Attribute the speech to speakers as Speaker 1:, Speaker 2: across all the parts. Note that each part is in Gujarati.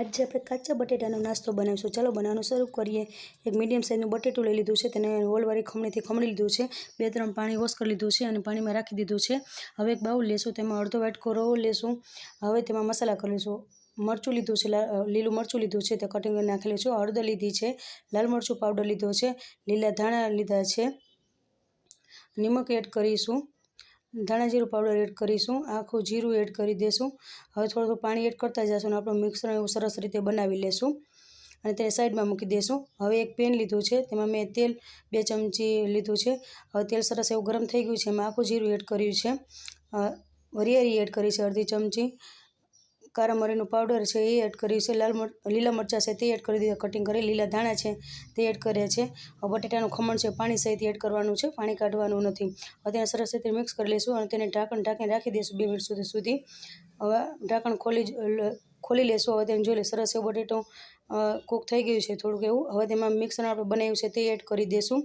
Speaker 1: આજે આપણે કાચા બટેટાનો નાસ્તો બનાવીશું. ચાલો બનાવવાનું શરૂ કરીએ. એક મીડિયમ સાઇઝનું બટેટું લઈ લીધું છે. તેને હોલવાળી ખમણીથી ખમણી લીધું છે. બે ત્રણ પાણી વોશ કરી લીધું છે અને પાણીમાં રાખી દીધું છે. હવે એક બાઉલ લેશું. તેમાં અડધો વાટકો રવો લેશું. હવે તેમાં મસાલા કરી લઈશું મરચું લીધું છે. લીલું મરચું લીધું છે. તે કટિંગ કરી નાખેલું છે. હળદર લીધી છે. લાલ મરચું પાવડર લીધો છે. લીલા ધાણા લીધા છે. નિમક એડ કરીશું. ધાણા જીરું પાવડર એડ કરીશું, આખું જીરું એડ કરી દઈશું હવે થોડું થોડું પાણી એડ કરતા જશું અને આપણું મિક્સર એવું સરસ રીતે બનાવી લેશું. અને તેને સાઈડમાં મૂકી દઈશું હવે એક પેન લીધું છે, તેમાં મેં તેલ બે ચમચી લીધું છે. હવે તેલ સરસ એવું ગરમ થઈ ગયું છે, એમાં આખું જીરું એડ કર્યું છે. વરિયારી એડ કરી છે અડધી ચમચી. કારા મરીનો પાવડર છે, એ એડ કર્યું છે, લાલ લીલા મરચાં છે, તે એડ કરી દીધા કટિંગ કરી, લીલા ધાણા છે, તે એડ કર્યા છે. બટેટાનું ખમણ છે, પાણી સહિત એડ કરવાનું છે, પાણી કાઢવાનું નથી. તેને સરસ રીતે મિક્સ કરી લઈશું અને તેને ઢાંકણ ઢાંકીને રાખી દઈશું બે મિનિટ સુધી સુધી હવે ઢાંકણ ખોલી ખોલી લેશું. હવે તેને જોઈ લે, સરસ એવું બટેટું કૂક થઈ ગયું છે થોડુંક એવું. હવે તેમાં મિક્સર આપણે બનાવ્યું છે તે એડ કરી દઈશું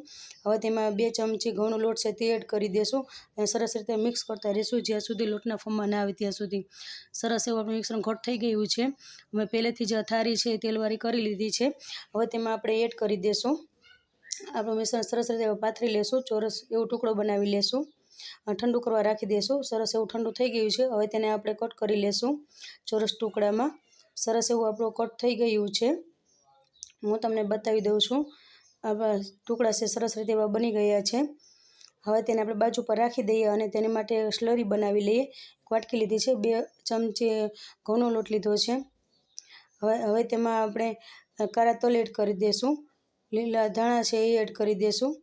Speaker 1: હવે તેમાં બે ચમચી ઘઉંનો લોટ છે તે એડ કરી દઈશું અને સરસ રીતે મિક્સ કરતા રહીશું જ્યાં સુધી લોટના ફમવા ના આવે ત્યાં સુધી. સરસ એવું આપણું મિશ્રણ ઘટ થઈ ગયું છે. અમે પહેલેથી જ થારી છે એ તેલવાળી કરી લીધી છે. હવે તેમાં આપણે એડ કરી દઈશું આપણું મિશ્રણ સરસ રીતે પાથરી લેશું. ચોરસ એવો ટુકડો બનાવી લેશું. ઠંડુ કરવા રાખી દઈશું સરસ એવું ઠંડુ થઈ ગયું છે. હવે તેને આપણે કટ કરી લેશું ચોરસ ટુકડામાં. સરસ એવું આપણું કટ થઈ ગયું છે. હું તમને બતાવી દઉં છું. આપણા ટુકડા છે, સરસ રીતે એવા બની ગયા છે. હવે તેને આપણે બાજુ પર રાખી દઈએ અને તેની માટે સ્લરી બનાવી લઈએ. એક વાટકી લીધી છે, બે ચમચી ઘઉંનો લોટ લીધો છે. હવે હવે તેમાં આપણે કારા તલ એડ કરી દઈશું લીલા ધાણા છે એ એડ કરી દઈશું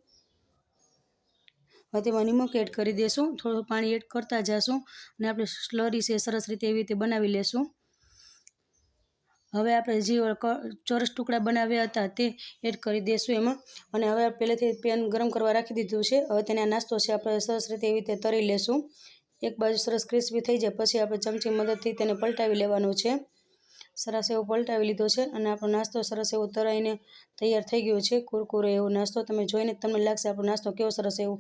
Speaker 1: હવે તેમાં નિમક એડ કરી દઈશું થોડું પાણી એડ કરતા જઈશું અને આપણે સ્લરી છે સરસ રીતે એવી રીતે બનાવી લેશું. હવે આપણે જે ચોરસ ટુકડા બનાવ્યા હતા તે એડ કરી દઈશું એમાં. અને હવે પહેલેથી પેન ગરમ કરવા રાખી દીધું છે. હવે તેને નાસ્તો છે આપણે સરસ રીતે એવી રીતે તરી લેશું. એક બાજુ સરસ ક્રિસ્પી થઈ જાય, પછી આપણે ચમચી મદદથી તેને પલટાવી લેવાનું છે. સરસ એવો પલટાવી લીધો છે અને આપણો નાસ્તો સરસ એવો તરાઈને તૈયાર થઈ ગયો છે. કુરકુરે એવો નાસ્તો તમે જોઈને તમને લાગશે આપણો નાસ્તો કેવો સરસ એવો